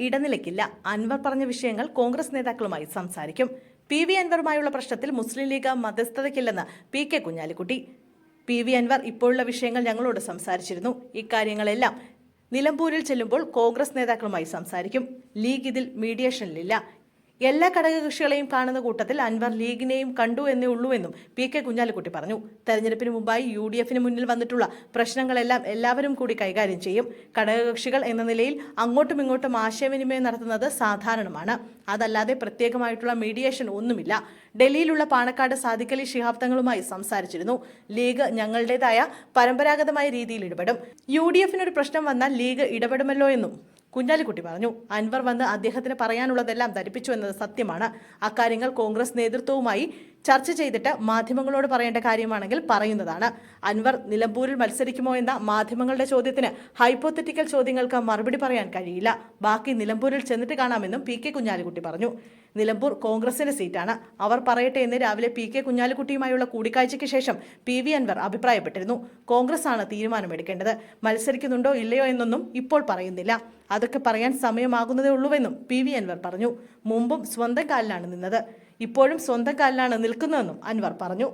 ഇടനിലയ്ക്കില്ല അൻവർ പറഞ്ഞ വിഷയങ്ങൾ കോൺഗ്രസ് നേതാക്കളുമായി സംസാരിക്കും. പി വി അൻവറുമായുള്ള പ്രശ്നത്തിൽ Muslim League മധ്യസ്ഥതയ്ക്കില്ലെന്ന് P K Kunhalikutty. P V Anvar ഇപ്പോഴുള്ള വിഷയങ്ങൾ ഞങ്ങളോട് സംസാരിച്ചിരുന്നു. ഇക്കാര്യങ്ങളെല്ലാം നിലമ്പൂരിൽ ചെല്ലുമ്പോൾ കോൺഗ്രസ് നേതാക്കളുമായി സംസാരിക്കും. ലീഗ് ഇതിൽ മീഡിയേഷനിലില്ല. എല്ലാ ഘടകകക്ഷികളെയും കാണുന്ന കൂട്ടത്തിൽ അൻവർ ലീഗിനെയും കണ്ടു എന്നേ ഉള്ളൂവെന്നും പി കെ കുഞ്ഞാലിക്കുട്ടി പറഞ്ഞു. തെരഞ്ഞെടുപ്പിന് മുമ്പായി യു ഡി എഫിന് മുന്നിൽ വന്നിട്ടുള്ള പ്രശ്നങ്ങളെല്ലാം എല്ലാവരും കൂടി കൈകാര്യം ചെയ്യും. ഘടകകക്ഷികൾ എന്ന നിലയിൽ അങ്ങോട്ടും ഇങ്ങോട്ടും ആശയവിനിമയം നടത്തുന്നത് സാധാരണമാണ്. അതല്ലാതെ പ്രത്യേകമായിട്ടുള്ള മീഡിയേഷൻ ഒന്നുമില്ല. ഡൽഹിയിലുള്ള പാണക്കാട് സാദിഖലി ശിഹാബ് തങ്ങളുമായി സംസാരിച്ചിരുന്നു. ലീഗ് ഞങ്ങളുടേതായ പരമ്പരാഗതമായ രീതിയിൽ ഇടപെടും. യു ഡി എഫിനൊരു പ്രശ്നം വന്നാൽ ലീഗ് ഇടപെടുമല്ലോ എന്നും കുഞ്ഞാലിക്കുട്ടി പറഞ്ഞു. അൻവർ വന്ന് അദ്ദേഹത്തിന് പറയാനുള്ളതെല്ലാം ധരിപ്പിച്ചു എന്നത് സത്യമാണ്. അക്കാര്യങ്ങൾ കോൺഗ്രസ് നേതൃത്വവുമായി ചർച്ച ചെയ്തിട്ട് മാധ്യമങ്ങളോട് പറയേണ്ട കാര്യമാണെങ്കിൽ പറയുന്നതാണ്. അൻവർ നിലമ്പൂരിൽ മത്സരിക്കുമോ എന്ന മാധ്യമങ്ങളുടെ ചോദ്യത്തിന് ഹൈപ്പോത്തറ്റിക്കൽ ചോദ്യങ്ങൾക്ക് മറുപടി പറയാൻ കഴിയില്ല. ബാക്കി നിലമ്പൂരിൽ ചെന്നിട്ട് കാണാമെന്നും പി കെ കുഞ്ഞാലിക്കുട്ടി പറഞ്ഞു. നിലമ്പൂർ കോൺഗ്രസിന്റെ സീറ്റാണ്. അവർ പറയട്ടെ എന്ന് രാവിലെ പി കെ കുഞ്ഞാലിക്കുട്ടിയുമായുള്ള കൂടിക്കാഴ്ചയ്ക്ക് ശേഷം പി വി അൻവർ അഭിപ്രായപ്പെട്ടിരുന്നു. കോൺഗ്രസ് ആണ് തീരുമാനമെടുക്കേണ്ടത്. മത്സരിക്കുന്നുണ്ടോ ഇല്ലയോ എന്നൊന്നും ഇപ്പോൾ പറയുന്നില്ല. അതൊക്കെ പറയാൻ സമയമാകുന്നതേ ഉള്ളൂവെന്നും പി വി അൻവർ പറഞ്ഞു. മുമ്പും സ്വന്തം കാലിലാണ് നിന്നത്. ഇപ്പോഴും സ്വന്തം കാലിലാണ് നിൽക്കുന്നതെന്നും അൻവർ പറഞ്ഞു